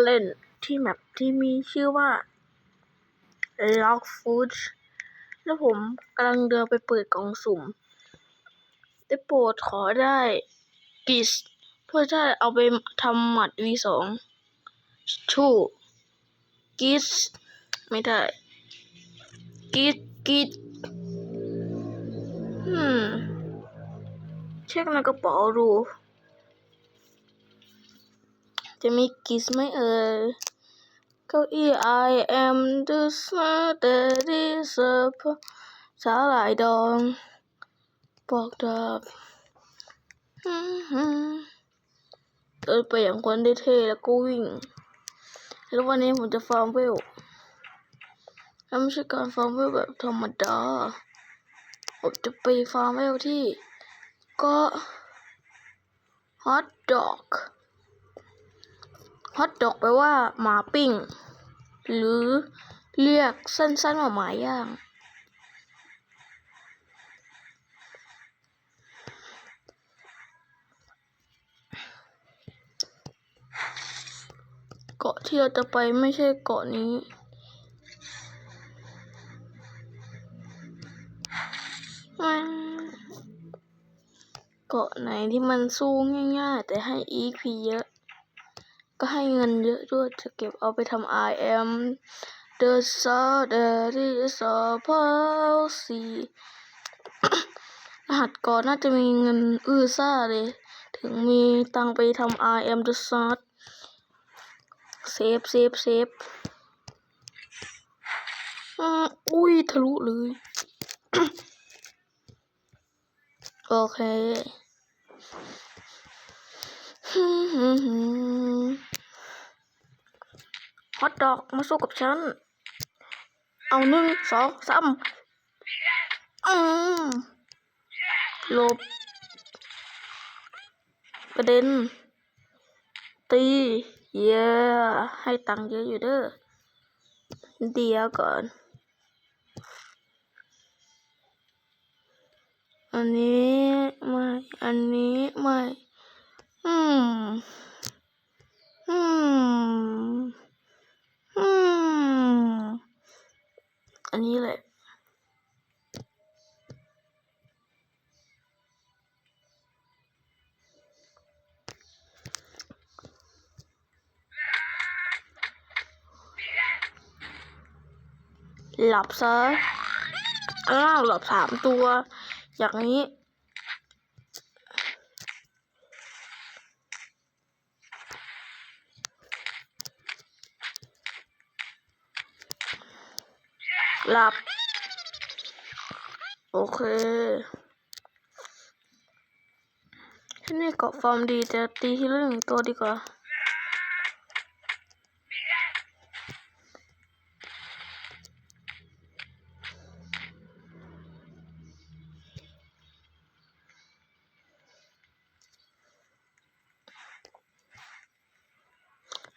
เล่นที่แมปที่มีชื่อว่า Lock Food แล้วผมกำลังเดินไปเปิดกล่องสุ่ม ได้โปรดขอได้กิสเพื่อจะเอาไปทำหมัด V2 ชูกิสไม่ได้กิสกิสอืม เช็คในกระเป๋าดู จะมีกิสไหมเอ่ยเก้าอี้ I am the sun that is up สาหร่ายดองบอกดาบเดินไปอย่างคนได้เท่แล้วก็วิ่ง แล้ววันนี้ผมจะฟาร์มเวลแล้วไม่ใช่การฟาร์มเวลแบบธรรมดา ผมจะไปฟาร์มเวลที่ก็ฮอตดอก ฮอตดอกแปลว่าหมาปิ้ง หรือเรียกสั้นๆว่าหมาย่าง เกาะที่เราจะไปไม่ใช่เกาะนี้มันเกาะไหนที่มันสู้ง่ายๆ แต่ให้ EP เยอะ ก็ให้เงินเยอะด้วยจะเก็บเอาไปทำ I am the star that is above sea รหัสก่อนน่าจะมีเงินอื้อซ่าเลย ถึงมีตังไปทำ I am the star เซฟเซฟเซฟอุ้ยทะลุเลย โอเค ฮอตดอกมาสู้กับฉัน เอาหนึ่งสองสามอืมลบประเด็น ตี เย้ให้ตังค์เยอะอยู่เด้อ เดี๋ยวก่อน อันนี้ หลับซะอ้าวหลับสามตัว อย่างนี้หลับ โอเคที่นี่เกาะฟอร์มดีแต่ตีทีละหนึ่งตัวดีกว่า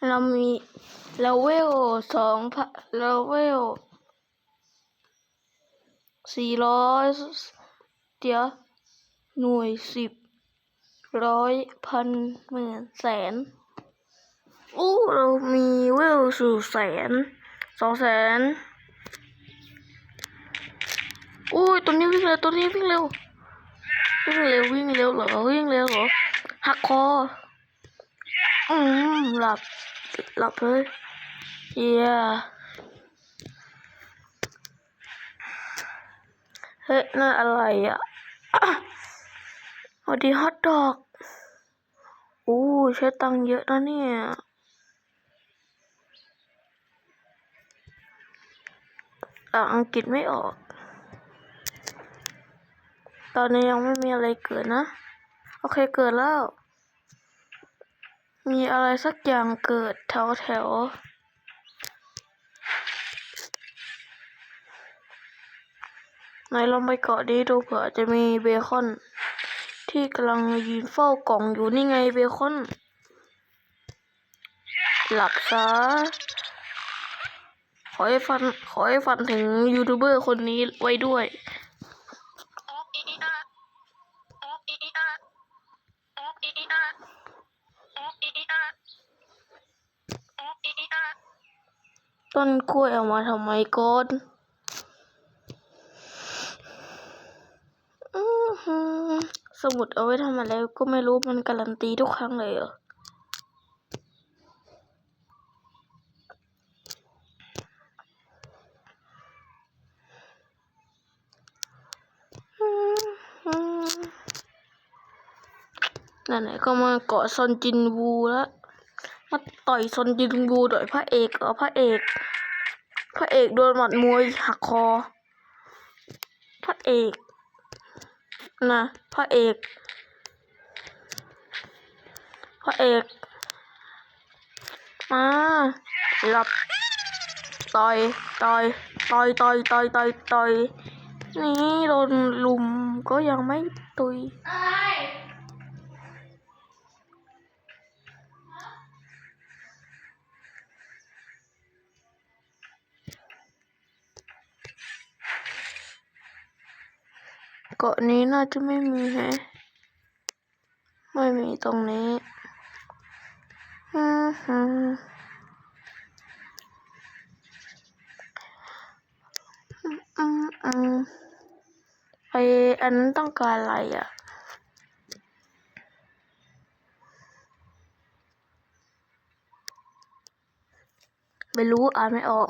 เรามีเลเวลสองพันเลเวลสี่ร้อยเดี๋ยวหน่วยสิบร้อยพันหมื่นแสนอู้เรามีเวลสู่แสนสองแสนอุ้ยตัวนี้วิ่งเร็วตัวนี้วิ่งเร็ววิ่งเร็ววิ่งเร็วเหรอวิ่งเร็วเหรอหักคออืมหลับ หลับเลยเยียเฮ้ยนั่นอะไรอะสวัสดีฮอตดอกอู้ใช้ตังเยอะนะเนี่ยอ่าอังกฤษไม่ออก ตอนนี้ยังไม่มีอะไรเกิดนะ โอเคเกิดแล้ว มีอะไรสักอย่างเกิดแถวแถวไหนลองไปเกาะนี้ดูเผื่อจะมีเบคอน ที่กำลังยืนเฝ้ากล่องอยู่นี่ไงเบคอน หลับซะขอให้ฟันขอให้ฟันถึงยูทูบเบอร์คนนี้ไว้ด้วย อ ต้ นกล้วยเอามาทำไมก่อนสมุดเอาไว้ทำอะไรก็ไม่รู้มันการันตีทุกครั้งเลยเหรอไหนๆก็มาเกาะซอนจินวูแล้ว มาต่อยซอนจินวูต่อยพระเอกเหรอพระเอก พระเอกโดนหมัดมวยหักคอ พระเอกนะพระเอก พระเอกมาหลับต่อยต่อยต่อยต่อยต่อยต่อยต่อยนี่โดนลุมก็ยังไม่ตุย กาะนี้น่าจะไม่มีแฮะ ไม่มีตรงนี้อืมฮึอืมอืมไออันนั้นต้องการอะไรอะไม่รู้อ่านไม่ออก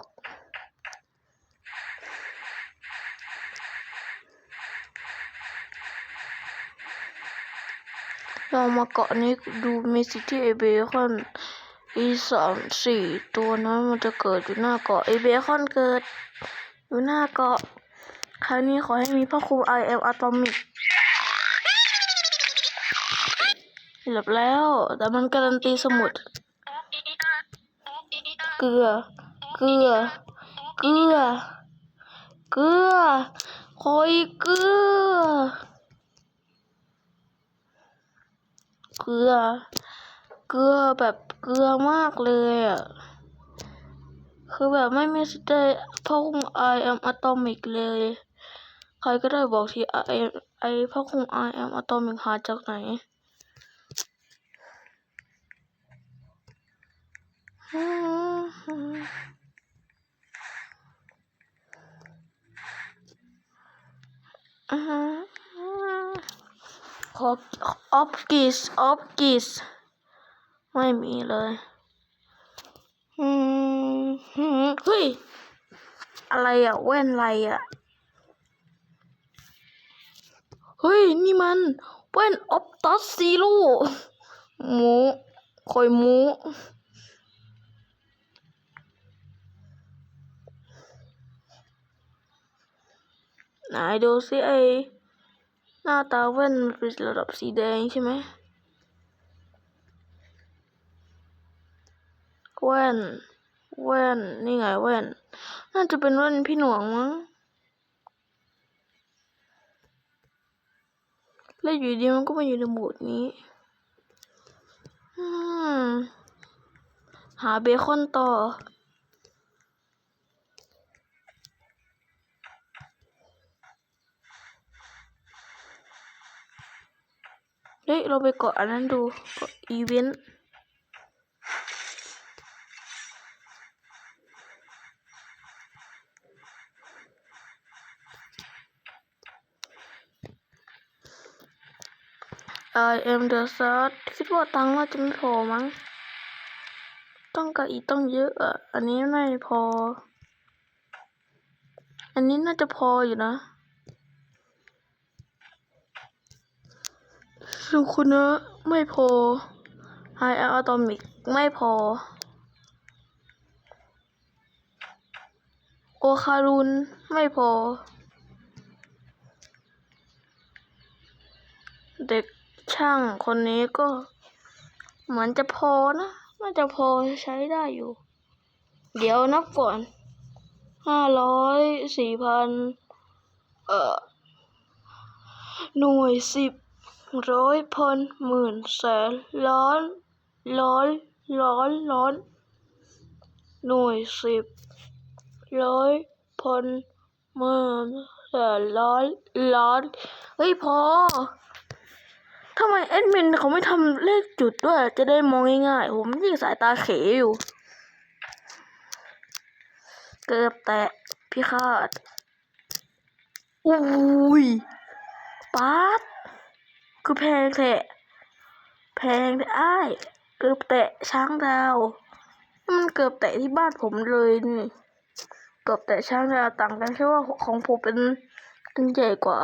เรามาเกาะนี้ดูมีสิทธิไอเบคอนอีสามสี่ตัวนั้นมันจะเกิดอยู่หน้าเกาะไอเบคอนเกิด อยู่หน้าเกาะ คราวนี้ขอให้มีพ่อครูไอเอลอะตอมิกหลับแล้ว แต่มันการันตีสมุด เกลือ เกลือ เกลือ เกลือคอยเกลือ เกลือ เกลือแบบเกลือมากเลยอะ คือแบบไม่มีสเตพ่อคุมไอแอมอะตอมิกเลย ใครก็ได้บอกทีไอไอพ่อคุมไอแอมอะตอมิกหาจากไหนอืมอื มขอออฟกิสออฟกิสไม่มีเลยอืมหืมเฮ้ย อะไรอะแว่นอะไรอะเฮ้ย นี่มันแว่นออฟตัสซีโร่หมูคอยหมูไหนดูสิไอ หน้าตาแว่นมันเป็นระดับสีแดงใช่ไหมแว่น แว่น นี่ไงแว่น น่าจะเป็นแว่นพี่หน่วงมั้ง แล้วอยู่ดีมันก็มาอยู่ในหมดนี้หาเบคอนต่อ เฮ้ยเราไปเกาะอันนั้นดูเกาะอีเวนต์ I am the sad คิดว่าตังค์น่าจะไม่พอมั้ง ต้องกับอีต้องเยอะอะ อันนี้ไม่พอ อันนี้น่าจะพออยู่นะ สุคุณะไม่พอ I am atomic ไม่พอ โอคารุนไม่พอ เด็กช่างคนนี้ก็เหมือนจะพอนะน่าจะพอใช้ได้อยู่ เดี๋ยวนับก่อนห้าร้อยสี่พันเอ่อหน่วยสิบ ร้อยพันหมื่นแสนล้านล้านล้านล้าน หน่วยสิบร้อยพันหมื่นแสนล้านล้านเฮ้ยพอทำไมแอดมินเขาไม่ทำเลขจุดด้วย จะได้มองง่ายๆ ผมยิ่งสายตาเขอยู่ เกือบแตะพี่คาดอุ้ยป๊าด คือแพงแทะแพงแต่อ้าย เกือบแตะช้างดาวมันเกือบแตะที่บ้านผมเลยนี่เกือบแตะช้างดาวต่างกันแค่ว่าของผมเป็นอันใหญ่กว่า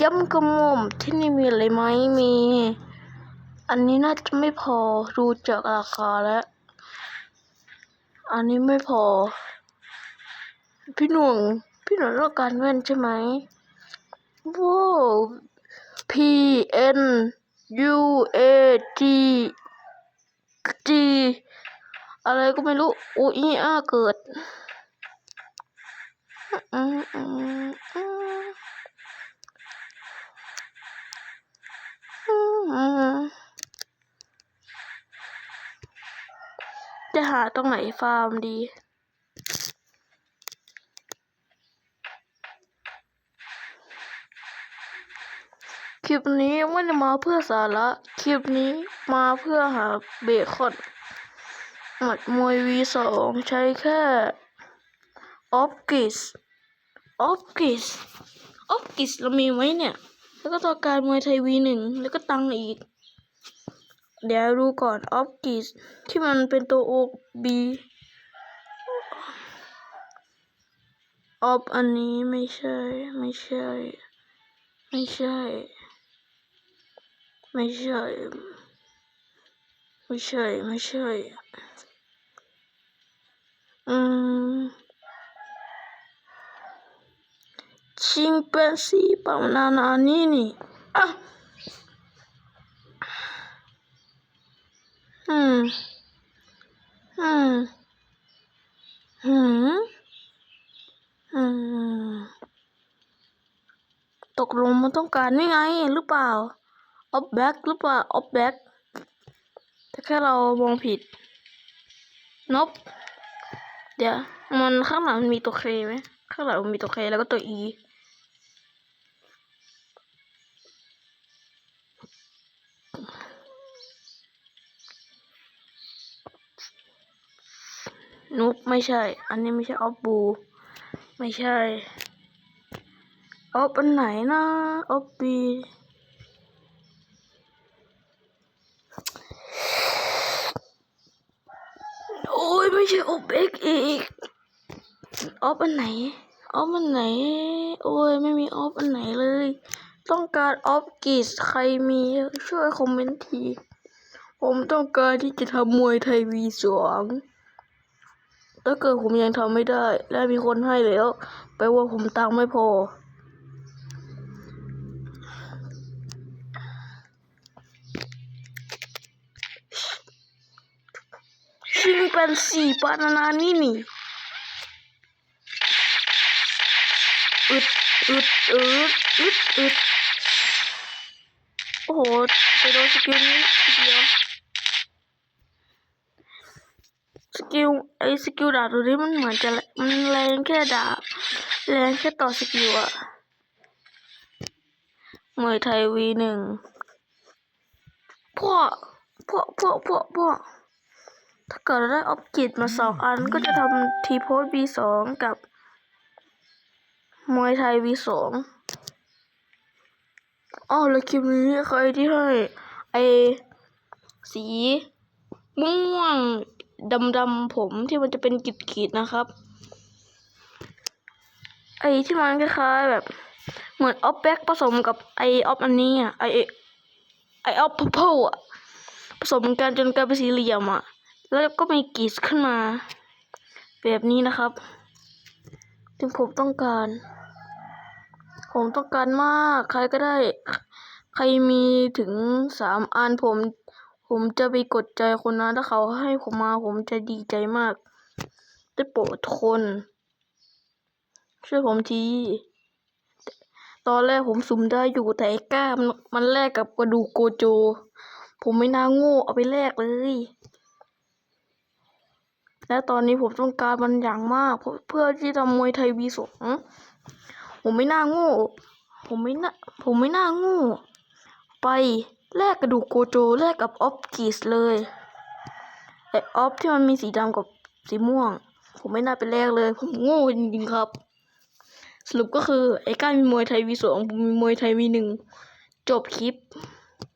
ย้ำกระหม่อมที่นี่มีอะไรไหมมี อันนี้น่าจะไม่พอดูจากราคาแล้ว อันนี้ไม่พอ พี่หนุ่งพี่หนุ่งต้องการแว่นใช่ไหมว้าว P N U A G G อะไรก็ไม่รู้อุยอาเกิด อืมอืมอืม อืม จะหาตรงไหนฟาร์มดี คลิปนี้ไม่ได้มาเพื่อสาระ คลิปนี้มาเพื่อหาเบคอนหมัดมวย V2 ใช้แค่ออฟกิสออฟกิสออฟกิสเรามีไหมเนี่ย แล้วก็ต่อการมวยไทย V1 แล้วก็ตังอีก เดี๋ยวดูก่อนออฟกิสที่มันเป็นตัว O B ออฟอันนี้ไม่ใช่ ไม่ใช่ ไม่ใช่ ไม่ใช่ ไม่ใช่ ไม่ใช่ อืมชิมเปนซีปานานานี่นี่อะ อืมอืมหืมอืมตกลงมันต้องการนี่ไงหรือเปล่าออฟแบ็กหรือเปล่าออฟแบ็กแต่แค่เรามองผิดนบเดี๋ยว มันข้างหลังมันมีตัวเคไหมข้างหลังมันมีตัวเคแล้วก็ตัวอี นุกไม่ใช่ อันนี้ไม่ใช่ออฟบูไม่ใช่ออฟอันไหนนะออฟบีโอ้ยไม่ใช่ออฟเอ็กอีกออฟอันไหนออฟอันไหน โอ้ยไม่มีออฟอันไหนเลย ต้องการออฟกิสใครมีช่วยคอมเมนต์ที ผมต้องการที่จะทำมวยไทยวีสอง ถ้าเกิดผมยังทำไม่ได้ และมีคนให้แล้วแปลว่าผมตังค์ไม่พอ ชิมเป็นสี่ปานานานี่นี่อึดอึดอึดอึดอึดโอ้โหไปโดนสกิลนี้ทีเดียว สกิลไอ้สกิลดาบตัวนี้มันเหมือนจะมันแรงแค่ดาบแรงแค่ต่อสกิลอะมวยไทยวีหนึ่งพ่อพ่อพ่อพ่อพ่อถ้าเกิดเราได้ออบจิตมาสองอันก็จะทำทีโพสบีสองกับมวยไทยวีสองอ๋อแล้วคลิปนี้ใครที่ให้ไอสีม่วง ดำๆผมที่มันจะเป็นกีดๆนะครับ ไอ้ที่มันคล้ายๆแบบ เหมือนออฟแบ็กผสมกับไอออฟอันนี้อะไอไอออฟพัพเพิลอะผสมกันจนกลายเป็นสี่เหลี่ยมอะ แล้วก็มีกีดขึ้นมา แบบนี้นะครับถึงผมต้องการ ผมต้องการมาก ใครก็ได้ ใครมีถึงสามอันผม ผมจะไปกดใจคนนั้นถ้าเขาให้ผมมาผมจะดีใจมาก ได้โปรดทุกคน ช่วยผมที ตอนแรกผมสุ่มได้อยู่แต่ไอ้ก้ามันมันแลกกับกระดูกโกโจ ผมไม่น่าโง่เอาไปแลกเลย และตอนนี้ผมต้องการมันอย่างมาก เพื่อที่จะมวยไทยวีสองผมไม่น่าโง่ ผมไม่น่าผมไม่น่าโงูไป แลกกระดูกโกโจแลกกับออฟกิสเลยไอออฟที่มันมีสีดำกับสีม่วง ผมไม่น่าไปแลกเลย ผมโง่จริงๆครับ สรุปก็คือไอ้ก้านมีมวยไทยวีสองผมมีมวยไทยวีหนึ่งจบคลิป